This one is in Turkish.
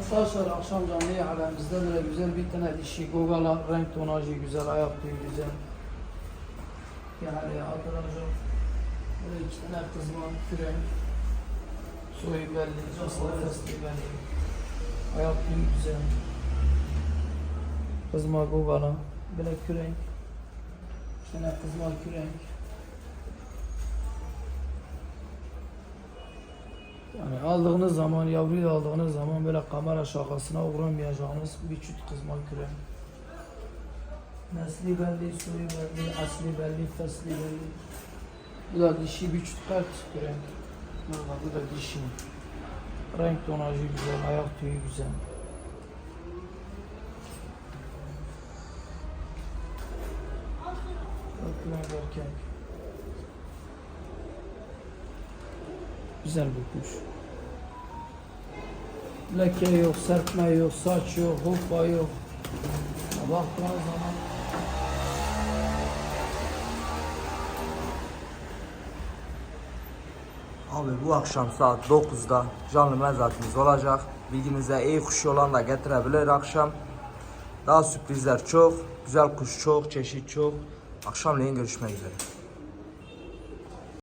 Arkadaşlar akşam canlı alemimizde böyle güzel bir tane dişi gogala renk tonajı güzel ayak tüyü güzel. Yani arkadaşlar böyle iki tane kızma küren soyu belli, aslı fıstığı belli. Ayak tüyü güzel. Kızma gogala böyle kürenk. İki tane kızma kürenk. Yani aldığınız zaman, yavruyu da aldığınız zaman böyle kamera şakasına uğramayacağınız bir çift kızma küren. Nesli belli, suyu belli, asli belli, fesli belli. Bu da dişi bir çift kart küren. Burada bu da dişi. Renk tonajı güzel, ayak tüyü güzel. Bakın erkek. Güzel kuş. Leke yok, serpme yok, saç yok, hoppa yok. Baktığınız zaman Abi bu akşam saat 9'da canlı mezatımız olacak. Bilginize iyi kuş olan da getirebilir akşam. Daha sürprizler çok, güzel kuş çok, çeşit çok. Akşamleyin görüşmek üzere.